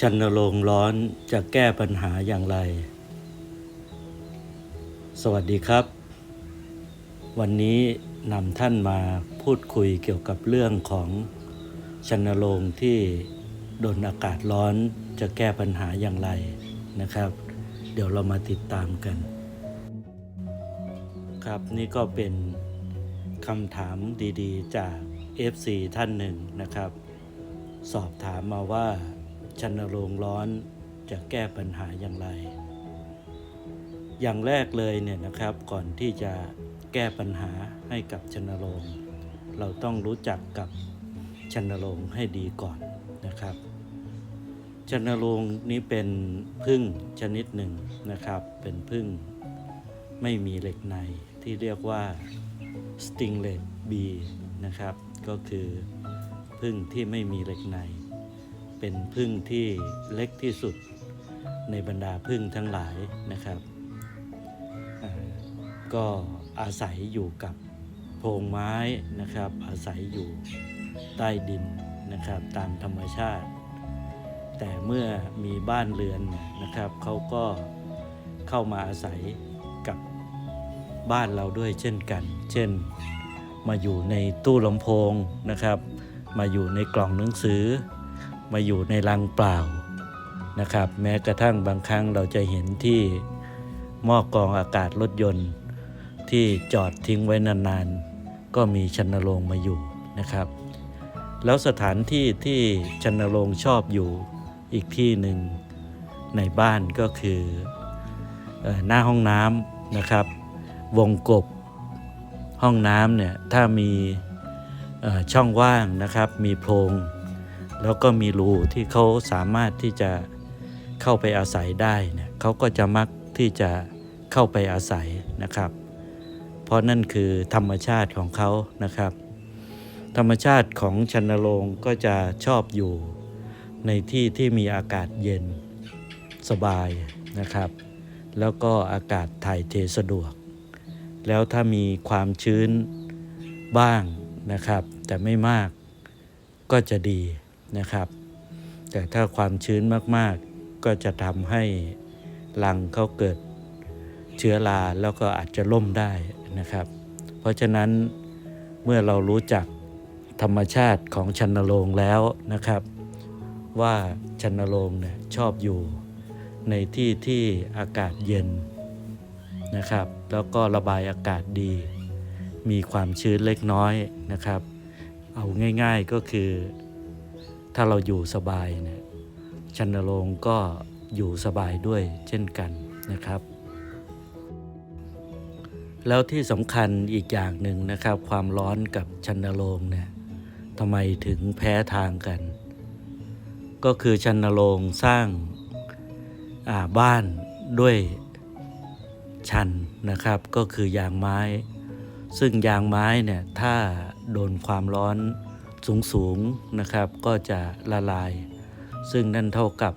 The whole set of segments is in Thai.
ชันโรงร้อนจะแก้ปัญหาอย่างไร สวัสดีครับ วันนี้นำท่านมาพูดคุยเกี่ยวกับเรื่องของชันโรงที่โดนอากาศร้อนจะแก้ปัญหาอย่างไรนะครับ เดี๋ยวเรามาติดตามกัน ครับนี่ก็เป็นคำถามดีๆ จาก FC ท่านหนึ่งนะครับ สอบถามมาว่า ชันโรงร้อนจะแก้ปัญหาอย่างไร อย่างแรกเลยเนี่ยนะครับก่อนที่จะแก้ปัญหาให้กับชันโรงเราต้องรู้จักกับชันโรงให้ดีก่อนนะครับชันโรงนี้เป็นพึ่งชนิดหนึ่งนะครับ เป็นพึ่งไม่มีเหล็กในที่เรียกว่า stinglet bee นะครับ ก็คือพึ่งที่ไม่มีเหล็กใน เป็นพึ่งที่เล็กที่สุดในบรรดาพึ่งทั้งหลายนะครับ ก็อาศัยอยู่กับโพรงไม้นะครับ อาศัยอยู่ใต้ดินนะครับ ตามธรรมชาติ แต่เมื่อมีบ้านเรือนนะครับเขาก็เข้ามาอาศัยกับบ้านเราด้วยเช่นกัน เช่นมาอยู่ในตู้ลำโพงนะครับ มาอยู่ในกล่องหนังสือ มาอยู่ในรังเปล่านะครับ แม้กระทั่งบางครั้งเราจะเห็นที่หม้อกรองอากาศรถยนต์ ที่จอดทิ้งไว้นานๆ ก็มีชันโรงมาอยู่นะครับ แล้วสถานที่ที่ชันโรงชอบอยู่อีกที่หนึ่งในบ้านก็คืออหน้าห้องน้ำนะครับ วงกบห้องน้ำเนี่ยถ้ามีช่องว่างนะครับ มีโพรง แล้วก็มีรูที่เขาสามารถที่จะเข้าไปอาศัยได้เนี่ยเขาก็จะมักที่จะเข้าไปอาศัยนะครับ เพราะนั่นคือธรรมชาติของเขานะครับ ธรรมชาติของชันโรงก็จะชอบอยู่ในที่ที่มีอากาศเย็นสบายนะครับ แล้วก็อากาศถ่ายเทสะดวก แล้วถ้ามีความชื้นบ้างนะครับ แต่ไม่มากก็จะดี นะครับ แต่ถ้าความชื้นมากๆ ก็จะทำให้รังเขาเกิดเชื้อราแล้วก็อาจจะล่มได้นะครับ เพราะฉะนั้นเมื่อเรารู้จักธรรมชาติของชันโรงแล้วนะครับ ว่าชันโรงเนี่ยชอบอยู่ในที่ที่อากาศเย็นนะครับ แล้วก็ระบายอากาศดี มีความชื้นเล็กน้อยนะครับ เอาง่ายๆก็คือ ถ้าเราอยู่สบายเนี่ยชันโรงก็อยู่สบายด้วยเช่นกันนะครับ แล้วที่สำคัญอีกอย่างหนึ่งนะครับ ความร้อนกับชันโรงเนี่ยทำไมถึงแพ้ทางกัน ก็คือชันโรงสร้างาบ้านด้วยชันนะครับก็คือยางไม้ ซึ่งยางไม้เนี่ยถ้าโดนความร้อน สูงๆนะครับก็จะละลาย ซึ่งนั่นเท่ากับ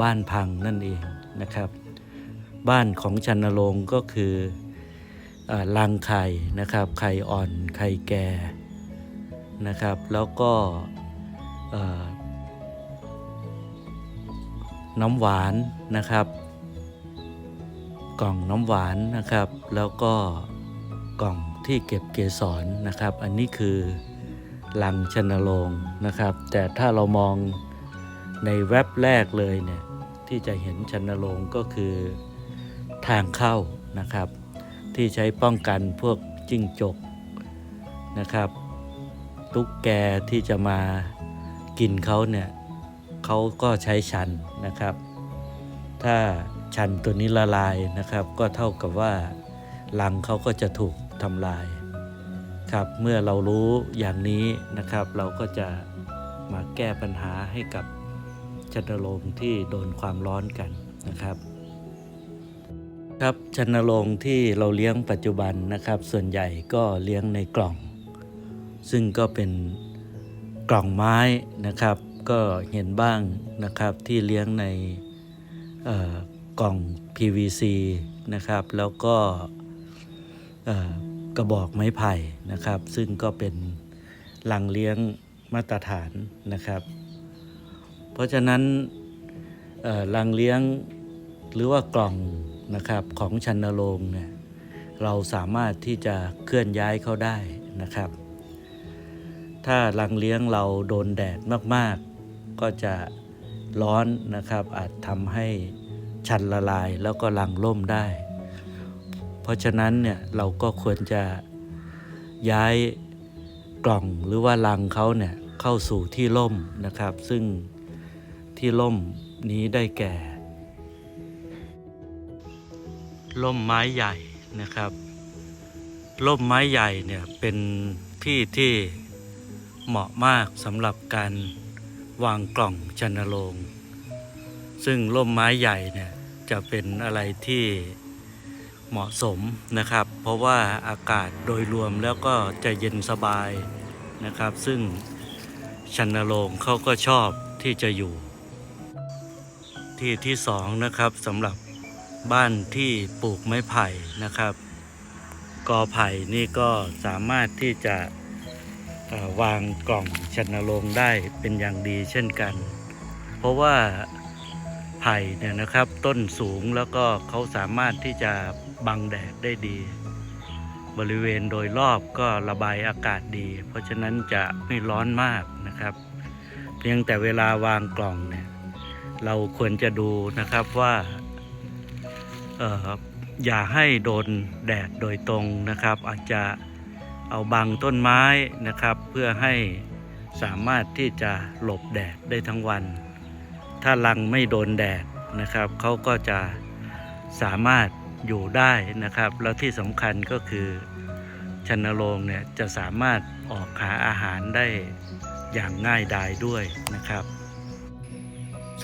บ้านพังนั่นเองนะครับ บ้านของชันโรงก็คืออารังไข่นะครับ ไข่อ่อนไข่แก่นะครับ แล้วก็น้ำหวานนะครับ กล่องน้ำหวานนะครับ แล้วก็กล่องที่เก็บเกสรนะครับ อันนี้คือ ลังชนโรงนะครับ แต่ถ้าเรามองในแว็บแรกเลยเนี่ยที่จะเห็นชนโรงก็คือทางเข้านะครับ ที่ใช้ป้องกันพวกจิ้งจกนะครับ ตุ๊กแกที่จะมากินเขาเนี่ยเขาก็ใช้ชันนะครับ ถ้าชันตัวนี้ละลายนะครับ ก็เท่ากับว่ารังเขาก็จะถูกทำลาย ครับเมื่อเรารู้อย่างนี้นะครับ เราก็จะมาแก้ปัญหาให้กับชันโรงที่โดนความร้อนกันนะครับ ครับชันโรงที่เราเลี้ยงปัจจุบันนะครับ ส่วนใหญ่ก็เลี้ยงในกล่อง ซึ่งก็เป็นกล่องไม้นะครับ ก็เห็นบ้างนะครับที่เลี้ยงในเอ่อกล่อง PVC นะครับ แล้วก็ กระบอกไม้ไผ่นะครับ ซึ่งก็เป็นลังเลี้ยงมาตรฐานนะครับ เพราะฉะนั้นเอ่อรังเลี้ยงหรือว่ากล่องนะครับของชันนโรงเนี่ยเราสามารถที่จะเคลื่อนย้ายเขาได้นะครับ ถ้ารังเลี้ยงเราโดนแดดมากๆ ก็จะร้อนนะครับอาจทำให้ชันละลายแล้วก็รังล่มได้ ราะฉะนั้นเนี่ยเราก็ควรจะย้ายกล่องหรือว่ารังเขาเนี่ยเข้าสู่ที่ร่มนะครับ ซึ่งที่ร่มนี้ได้แก่ร่มไม้ใหญ่นะครับร่มไม้ใหญ่เนี่ยเป็นที่ที่เหมาะมากสำหรับการวางกล่องชันโรงซึ่งร่มไม้ใหญ่เนี่ยจะเป็นอะไรที่ เหมาะสมนะครับ เพราะว่าอากาศโดยรวมแล้วก็จะเย็นสบายนะครับ ซึ่งชันโรงเขาก็ชอบที่จะอยู่ ที่ที่สองนะครับสำหรับบ้านที่ปลูกไม้ไผ่นะครับ กอไผ่นี่ก็สามารถที่จะวางกล่องชันโรงได้เป็นอย่างดีเช่นกัน เพราะว่าไผ่เนี่ยนะครับต้นสูงแล้วก็เขาสามารถที่จะ บังแดดได้ดี บริเวณโดยรอบก็ระบายอากาศดี เพราะฉะนั้นจะไม่ร้อนมากนะครับ เพียงแต่เวลาวางกล่องเนี่ยเราควรจะดูนะครับว่าเอ่ออย่าให้โดนแดดโดยตรงนะครับ อาจจะเอาบังต้นไม้นะครับ เพื่อให้สามารถที่จะหลบแดดได้ทั้งวัน ถ้ารังไม่โดนแดดนะครับเขาก็จะสามารถ อยู่ได้นะครับ แล้วที่สำคัญก็คือชันโรงเนี่ยจะสามารถออกหาอาหารได้อย่างง่ายดายด้วยนะครับ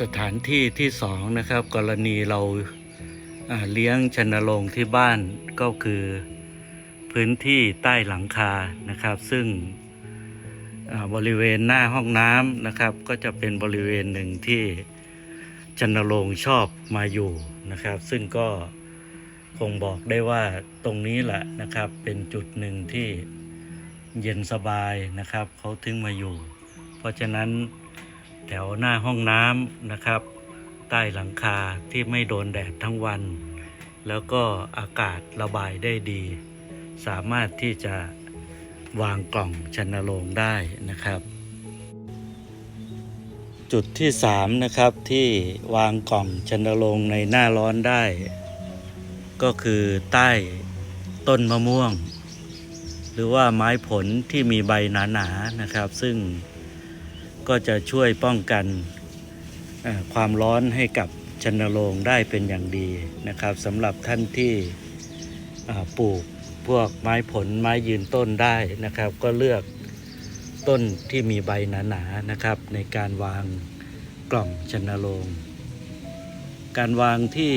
สถานที่ที่สองนะครับ กรณีเราาเลี้ยงชันโรงที่บ้านก็คือพื้นที่ใต้หลังคานะครับ ซึ่งบริเวณหน้าห้องน้ำนะครับ ก็จะเป็นบริเวณหนึ่งที่ชันโรงชอบมาอยู่นะครับ ซึ่งก็ คงบอกได้ว่าตรงนี้แหละนะครับ เป็นจุดหนึ่งที่เย็นสบายนะครับเขาถึงมาอยู่ เพราะฉะนั้นแถวหน้าห้องน้ำนะครับ ใต้หลังคาที่ไม่โดนแดดทั้งวัน แล้วก็อากาศระบายได้ดี สามารถที่จะวางกล่องชันโรงได้นะครับ จุดที่สามนะครับที่วางกล่องชันโรงในหน้าร้อนได้ ก็คือใต้ต้นมะม่วง หรือว่าไม้ผลที่มีใบหนาๆนะครับ ซึ่งก็จะช่วยป้องกันความร้อนให้กับชนโรงได้เป็นอย่างดีนะครับสำหรับท่านที่ปลูกพวกไม้ผลไม้ยืนต้นได้นะครับ ก็เลือกต้นที่มีใบหนาๆนะครับ ในการวางกล่องชนโรงการวางที่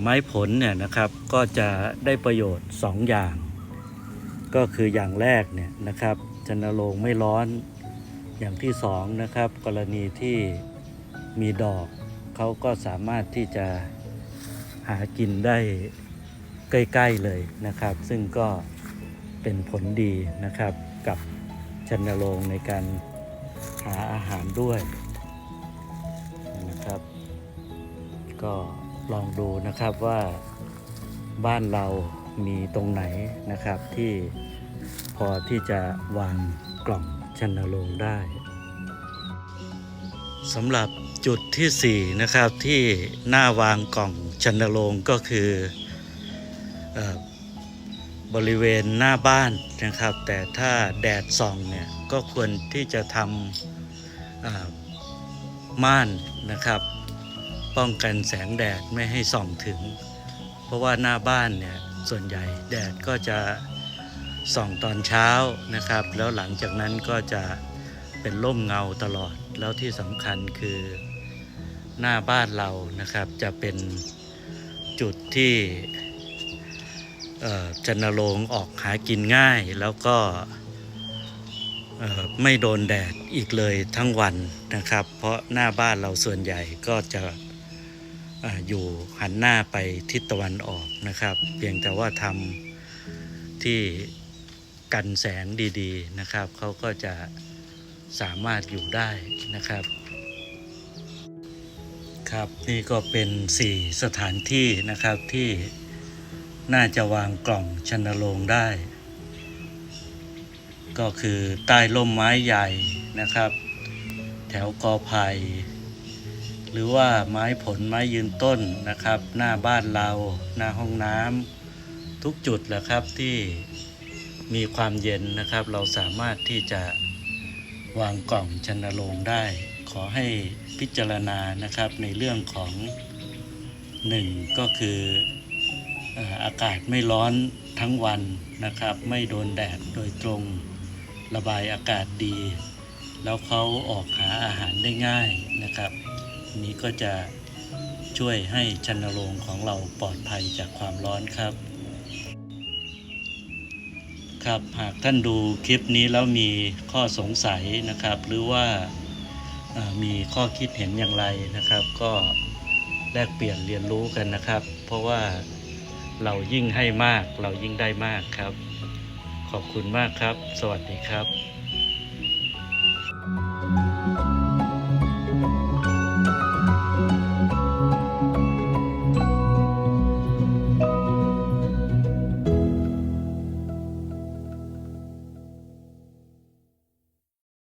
ไม้ผลเนี่ยนะครับก็จะได้ประโยชน์ 2 อย่าง ก็คืออย่างแรกเนี่ยนะครับชันโรงไม่ร้อนอย่างที่สองนะครับกรณีที่มีดอกเขาก็สามารถที่จะหากินได้ใกล้ ๆเลยนะครับ ซึ่งก็เป็นผลดีนะครับกับชันโรงในการหาอาหารด้วยนะครับ ก็ ลองดูนะครับว่าบ้านเรามีตรงไหนนะครับที่พอที่จะวางกล่องชันโรงได้สำหรับจุดที่ 4 นะครับที่หน้าวางกล่องชันโรงก็คืออบริเวณหน้าบ้านนะครับ แต่ถ้าแดดส่องเนี่ยก็ควรที่จะทำม่านนะครับ ป้องกันแสงแดดไม่ให้ส่องถึง เพราะว่าหน้าบ้านเนี่ยส่วนใหญ่แดดก็จะส่องตอนเช้านะครับ แล้วหลังจากนั้นก็จะเป็นร่มเงาตลอดแล้วที่สำคัญคือหน้าบ้านเรานะครับ จะเป็นจุดที่จันโรงออกหากินง่าย แล้วก็ไม่โดนแดดอีกเลยทั้งวันนะครับ เพราะหน้าบ้านเราส่วนใหญ่ก็จะ อยู่หันหน้าไปทิศตะวันออกนะครับ เพียงแต่ว่าทำที่กันแสงดี ๆนะครับ เขาก็จะสามารถอยู่ได้นะครับ ครับนี่ก็เป็นสี่สถานที่นะครับที่น่าจะวางกล่องชนโรงได้ ก็คือใต้ร่มไม้ใหญ่นะครับ แถวกอไผ่ หรือว่าไม้ผลไม้ยืนต้นนะครับ หน้าบ้านเรา หน้าห้องน้ำทุกจุดแหละครับที่มีความเย็นนะครับ เราสามารถที่จะวางกล่องชันโรงได้ ขอให้พิจารณานะครับในเรื่องของหนึ่งก็คืออากาศไม่ร้อนทั้งวันนะครับ ไม่โดนแดดโดยตรงระบายอากาศดี แล้วเขาออกหาอาหารได้ง่ายนะครับ นนี้ก็จะช่วยให้ชันโรงของเราปลอดภัยจากความร้อนครับ ครับหากท่านดูคลิปนี้แล้วมีข้อสงสัยนะครับ หรือว่ามีข้อคิดเห็นอย่างไรนะครับ ก็แลกเปลี่ยนเรียนรู้กันนะครับ เพราะว่าเรายิ่งให้มากเรายิ่งได้มากครับ ขอบคุณมากครับ สวัสดีครับ